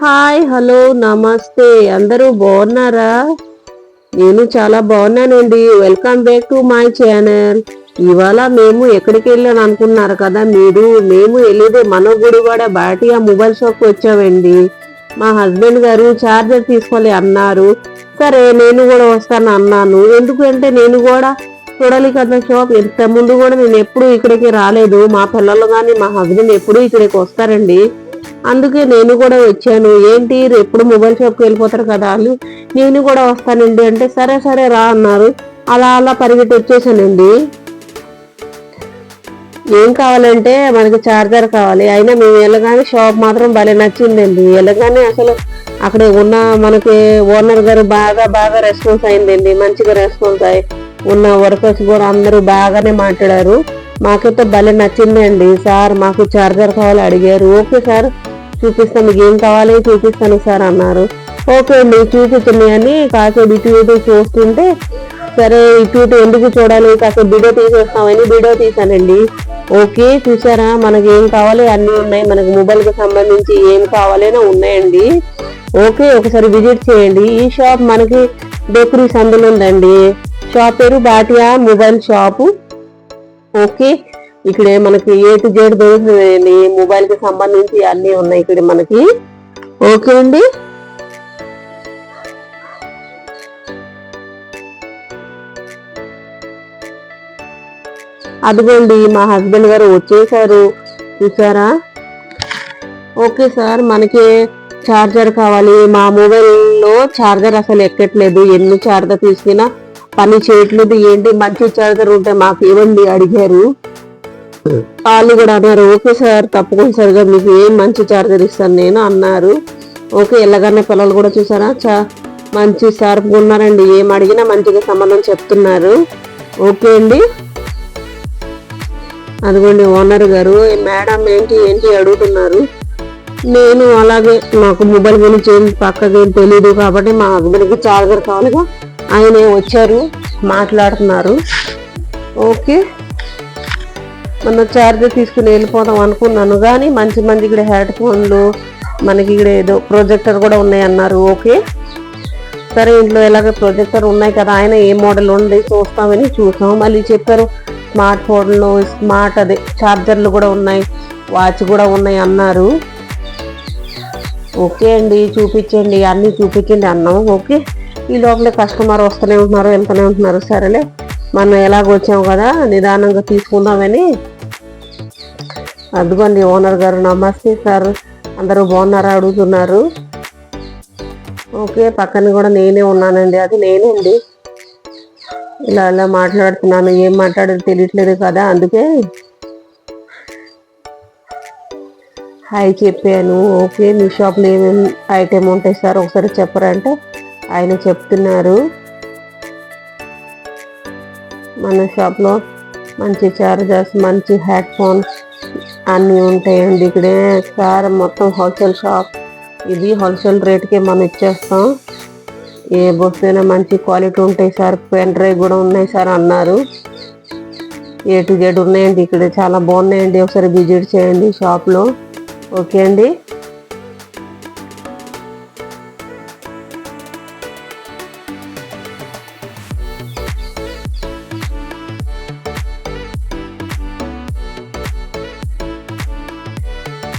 Hi hello నమస్తే. అందరూ బాగున్నారా? నేను చాలా బాగున్నానండి. Welcome back to my channel ఇవాళ మేము ఎక్కడికి వెళ్ళాను అనుకున్నారు కదా మీరు? మేము వెళ్ళేది మన గుడివాడ బాటియా మొబైల్ షాప్కి వచ్చామండి. మా హస్బెండ్ గారు చార్జర్ తీసుకోవాలి అన్నారు. సరే నేను కూడా వస్తాను అన్నాను. ఎందుకంటే నేను కూడా చూడాలి కదా షాప్. ఇంత ముందు కూడా నేను ఎప్పుడు ఇక్కడికి రాలేదు. మా పిల్లలు కానీ మా హస్బెండ్ ఎప్పుడూ ఇక్కడికి వస్తారండి. అందుకే నేను కూడా వచ్చాను. ఏంటి? ఎప్పుడు మొబైల్ షాప్కి వెళ్ళిపోతారు కదా వాళ్ళు నేను కూడా వస్తానండి అంటే సరే సరే రా అన్నారు. అలా అలా పరిగెట్టి వచ్చేసానండి. ఏం కావాలంటే మనకి చార్జర్ కావాలి. అయినా మేము వెళ్ళగానే షాప్ మాత్రం భలే నచ్చిందండి. వెళ్ళగానే అసలు అక్కడ ఉన్న మనకి ఓనర్ గారు బాగా బాగా రెస్పాన్స్ అయిందండి. మంచిగా రెస్పాన్స్ అయ్యి ఉన్న వర్కర్స్ కూడా అందరూ బాగానే మాట్లాడారు. మాకైతే భలే నచ్చిందండి. సార్ మాకు చార్జర్ కావాలి అడిగారు. Okay sir. చూపిస్తాను మీకు ఏం కావాలి చూపిస్తాను సార్ అన్నారు. ఓకే అండి చూపించండి అని కాసేపు ఇటు ఇటు చూస్తుంటే సరే ఇటు ఇటు ఎందుకు చూడాలి కాసేపు వీడియో తీసేస్తామని వీడియో తీసానండి ఓకే చూసారా మనకి ఏం కావాలి? అన్నీ ఉన్నాయి. మనకి మొబైల్కి సంబంధించి ఏం కావాలైనా ఉన్నాయండి. ఓకే ఒకసారి విజిట్ చేయండి. ఈ షాప్ మనకి బేకరీ సందులో ఉందండి. షాప్ పేరు బాటియా మొబైల్ షాపు. ఓకే ఇక్కడ మనకి ఏ టు జెడ్ దొరుకుతుందండి? మొబైల్కి సంబంధించి అన్ని ఉన్నాయి ఇక్కడ మనకి. ఓకే అండి. అదిగోండి మా హస్బెండ్ గారు వచ్చేసారు. చూసారా? ఓకే సార్ మనకి చార్జర్ కావాలి. మా మొబైల్లో చార్జర్ అసలు ఎక్కట్లేదు. ఎన్ని చార్జర్ తీసుకున్నా పని చేయట్లేదు. ఏంటి మంచి చార్జర్ ఉంటే మాకు ఇవ్వండి అడిగారు. వాళ్ళు కూడా అన్నారు ఓకే సార్ తప్పకుండా మీకు ఏం మంచి చార్జర్ ఇస్తాను నేను అన్నారు. ఓకే ఎలాగన్నా పిల్లలు కూడా చూసారా? చా మంచి షార్ప్గా ఉన్నారండి ఏం అడిగినా మంచిగా సంబంధం చెప్తున్నారు. ఓకే అండి. అదిగోండి ఓనర్ గారు మేడం ఏంటి ఏంటి అడుగుతున్నారు? నేను అలాగే నాకు మొబైల్ గురించి ఏం పక్కకి ఏం తెలియదు కాబట్టి మా హస్బెండ్కి చార్జర్ కావాలిగా ఆయన వచ్చారు మాట్లాడుతున్నారు. ఓకే. మొన్న చార్జర్ తీసుకుని వెళ్ళిపోదాం అనుకున్నాను కానీ మంచి మంచి ఇక్కడ హెడ్ ఫోన్లు మనకి ఇక్కడ ఏదో ప్రొజెక్టర్ కూడా ఉన్నాయి అన్నారు ఓకే. సరే ఇంట్లో ఎలాగ ప్రొజెక్టర్ ఉన్నాయి కదా ఆయన ఏ మోడల్ ఉంది చూస్తామని చూసాం. మళ్ళీ చెప్పారు స్మార్ట్ ఫోన్లు స్మార్ట్ అదే చార్జర్లు కూడా ఉన్నాయి వాచ్ కూడా ఉన్నాయి అన్నారు. ఓకే అండి చూపించండి అన్నీ చూపించండి అన్నాం ఓకే. ఈ లోపలే కస్టమర్ వస్తూనే ఉంటున్నారు వెళ్తూనే ఉంటున్నారు సరేలే. మనం ఎలాగొచ్చాము కదా నిదానంగా తీసుకుందామని. అదిగోండి ఓనర్ గారు నమస్తే సార్. అందరూ బాగున్నారా? అడుగుతున్నారు. ఓకే పక్కన కూడా నేనే ఉన్నానండి. అది నేనే ఇలా ఇలా మాట్లాడుతున్నాను. ఏం మాట్లాడేది తెలియట్లేదు కదా అందుకే. హాయ్ చెప్పాను. ఓకే మీ షాప్లో ఏమేమి ఐటెం ఉంటాయి సార్? ఒకసారి చెప్పరా అంటే ఆయన చెప్తున్నారు. మన షాప్లో మంచి చార్జర్స్ మంచి హెడ్ ఫోన్స్ అన్నీ ఉంటాయండి. ఇక్కడే సార్ మొత్తం హోల్సేల్ షాప్ ఇది హోల్సేల్ రేట్కే మనం ఇచ్చేస్తాం. ఏ వస్తువునా మంచి క్వాలిటీ ఉంటాయి సార్. పెన్ డ్రైవ్ కూడా ఉన్నాయి సార్ అన్నారు. ఏ టు జెడ్ ఉన్నాయండి. ఇక్కడ చాలా బాగున్నాయండి. ఒకసారి విజిట్ చేయండి షాప్లో ఓకే అండి?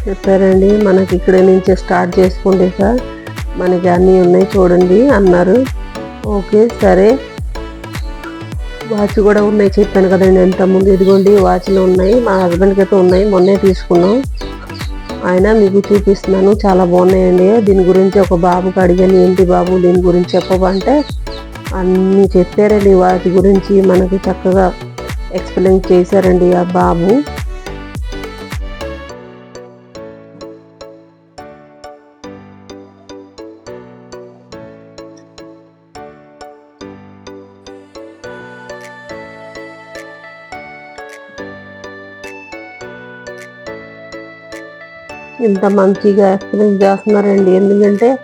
చెప్పారండి మనకి ఇక్కడ నుంచి స్టార్ట్ చేసుకుంటే సార్. మనకి అన్నీ ఉన్నాయి చూడండి అన్నారు. ఓకే సరే. వాచ్ కూడా ఉన్నాయి చెప్పాను కదండి ఎంత ముందు ఇదిగోండి వాచ్లు ఉన్నాయి. మా హస్బెండ్కి అయితే ఉన్నాయి మొన్నే తీసుకున్నాం. ఆయన మీకు చూపిస్తున్నాను చాలా బాగున్నాయండి. దీని గురించి ఒక బాబుకి అడిగాను ఏంటి బాబు దీని గురించి చెప్పబంటే అన్నీ చెప్పారండి. వాటి గురించి మనకి చక్కగా ఎక్స్ప్లెయిన్ చేశారండి ఆ బాబు. ఇంత మంచిగా ఎక్స్ప్లెయిన్ చేస్తున్నారండి. ఎందుకంటే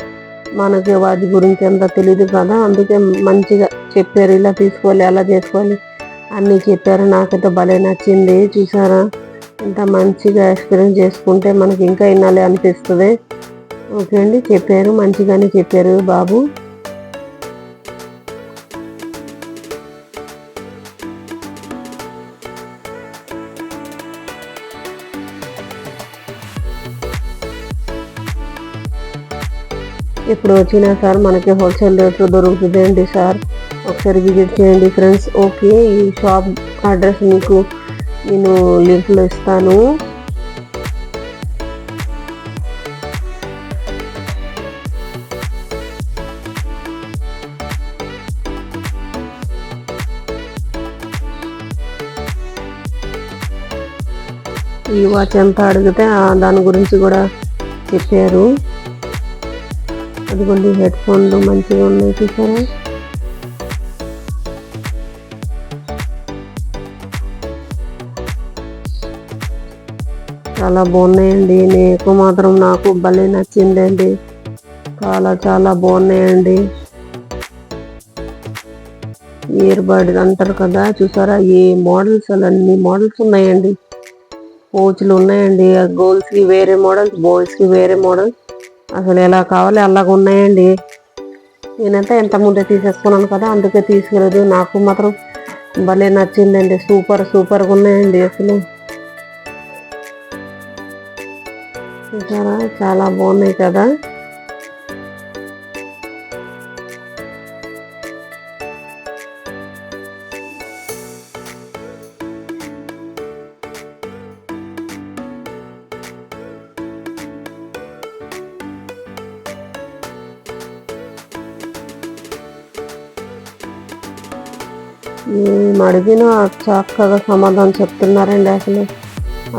మనకి వాటి గురించి అంత తెలియదు కదా. అందుకే మంచిగా చెప్పారు. ఇలా తీసుకోవాలి అలా చేసుకోవాలి అన్నీ చెప్పారు. నాకైతే భలే నచ్చింది. చూసారా? ఇంత మంచిగా ఎక్స్పీరియన్స్ చేసుకుంటే మనకి ఇంకా వినాలి అనిపిస్తుంది. ఓకే అండి. చెప్పారు. మంచిగానే చెప్పారు బాబు. ఇప్పుడు వచ్చినా సార్ మనకి హోల్సేల్ రేట్లో దొరుకుతుందండి సార్. ఒకసారి విజిట్ చేయండి ఫ్రెండ్స్ ఓకే ఈ షాప్ అడ్రస్ మీకు నేను లింక్లో ఇస్తాను. ఈ వాచ్ ఎంత అడిగితే దాని గురించి కూడా చెప్పారు. అదిగోండి హెడ్ ఫోన్లు మంచిగా ఉన్నాయి చూసారా? చాలా బాగున్నాయండి. నీకు మాత్రం నాకు భలే నచ్చిందండి. చాలా చాలా బాగున్నాయండి. ఇయర్ బడ్ అంటారు కదా చూసారా? ఈ మోడల్స్ అన్ని మోడల్స్ ఉన్నాయండి. కోచ్లు ఉన్నాయండి. గర్ల్స్కి వేరే మోడల్స్ బాయ్స్కి వేరే మోడల్స్. అసలు ఎలా కావాలి అలాగ ఉన్నాయండి. నేనంతా ఎంత ముందే తీసేసుకున్నాను కదా అందుకే తీసుకెళ్ళదు. నాకు మాత్రం భలే నచ్చిందండి. సూపర్ సూపర్గా ఉన్నాయండి అసలు. చూసారా? చాలా బాగున్నాయి కదా. అడిగిన చక్కగా సమాధానం చెప్తున్నారండి అసలు.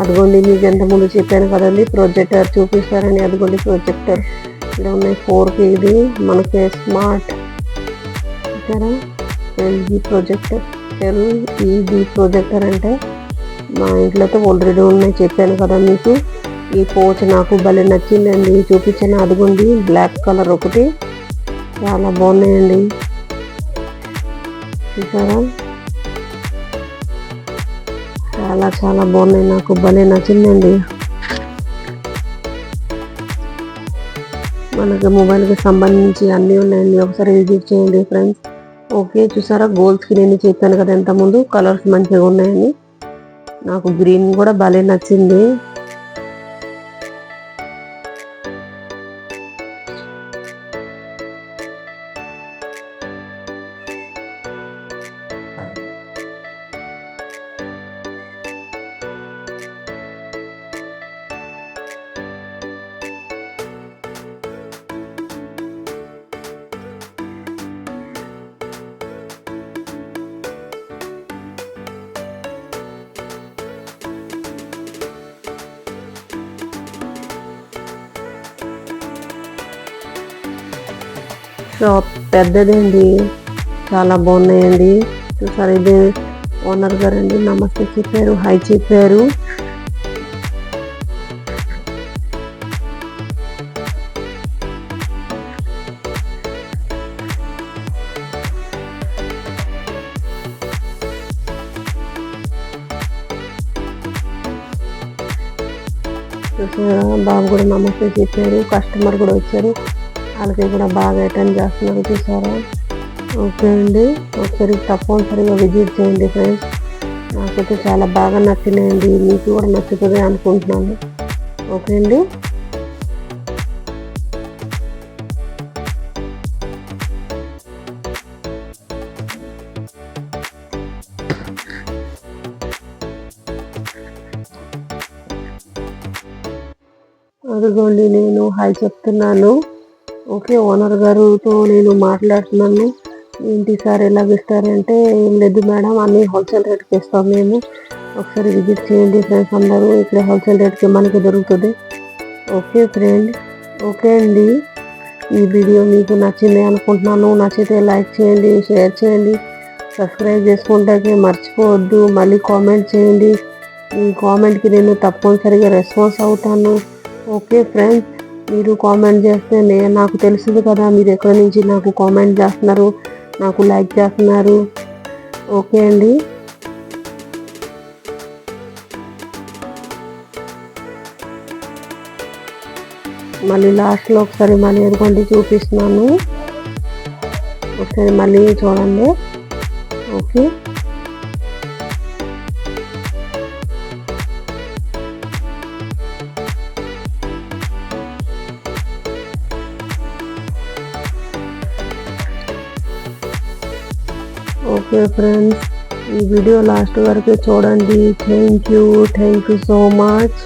అదిగోండి మీకు ఎంత ముందు చెప్పాను కదండి ప్రొజెక్టర్ చూపిస్తారని అదిగోండి ప్రొజెక్టర్ ఇక్కడ ఉన్నాయి ఫోర్కి ఇది మనకి స్మార్ట్ చూసారా ఎల్జీ ప్రొజెక్టర్ ఎల్ఈడి ప్రొజెక్టర్ అంటే మా ఇంట్లో అయితే ఆల్రెడీ ఉన్నాయి చెప్పాను కదా మీకు. ఈ పోచ్ నాకు భలే నచ్చిందండి చూపించాను. అదిగోండి బ్లాక్ కలర్ ఒకటి. చాలా బాగున్నాయండి. చూసారా? చాలా చాలా బాగున్నాయి. నాకు భలే నచ్చిందండి. మనకి మొబైల్కి సంబంధించి అన్నీ ఉన్నాయండి. ఒకసారి విజిట్ చేయండి ఫ్రెండ్స్. ఓకే చూసారా? గోల్డ్స్కి నేను చెప్పాను కదా ఎంత ముందు కలర్స్ మంచిగా ఉన్నాయని నాకు గ్రీన్ కూడా భలే నచ్చింది. షాప్ పెద్దదండి. చాలా బాగున్నాయండి. చూసారు ఇది ఓనర్ గారు అండి నమస్తే చెప్పారు హై చెప్పారు. చూసారా బాబు కూడా నమస్తే చెప్పారు. కస్టమర్ కూడా వచ్చారు. వాళ్ళకి కూడా బాగా అటెండ్ చేస్తున్నారు చూసారా? ఓకే అండి. ఒకసారి తప్పనిసరిగా విజిట్ చేయండి ఫ్రెండ్స్ నాకైతే చాలా బాగా నచ్చినాయండి. మీకు కూడా నచ్చుతుంది అనుకుంటున్నాను. ఓకే అండి. అదిగోండి నేను హాయ్ చెప్తున్నాను. ఓకే ఓనర్ గారితో నేను మాట్లాడుతున్నాను. ఏంటి సార్ ఎలాగ ఇస్తారంటే ఏం లేదు మేడం అన్ని హోల్సేల్ రేట్కి ఇస్తాం మేము. ఒకసారి విజిట్ చేయండి ఫ్రెండ్స్ అందరూ ఇక్కడ హోల్సేల్ రేట్కి మనకి దొరుకుతుంది. ఓకే ఫ్రెండ్ ఓకే అండి. ఈ వీడియో మీకు నచ్చింది అనుకుంటున్నాను. నచ్చితే లైక్ చేయండి షేర్ చేయండి సబ్స్క్రైబ్ చేసుకుంటే మర్చిపోవద్దు. మళ్ళీ కామెంట్ చేయండి. ఈ కామెంట్కి నేను తప్పనిసరిగా రెస్పాన్స్ అవుతాను. Okay friends. మీరు కామెంట్ చేస్తే నేను నాకు తెలుస్తుంది కదా మీరు ఎక్కడి నుంచి నాకు కామెంట్ చేస్తున్నారు నాకు లైక్ చేస్తున్నారు. ఓకే అండి? మళ్ళీ లాస్ట్లో ఒకసారి మళ్ళీ ఎదుగుండి చూపిస్తున్నాను. ఒకసారి మళ్ళీ చూడండి. ఓకే ఓకే ఫ్రెండ్స్ ఈ వీడియో లాస్ట్ వరకు చూడండి. Thank you thank you so much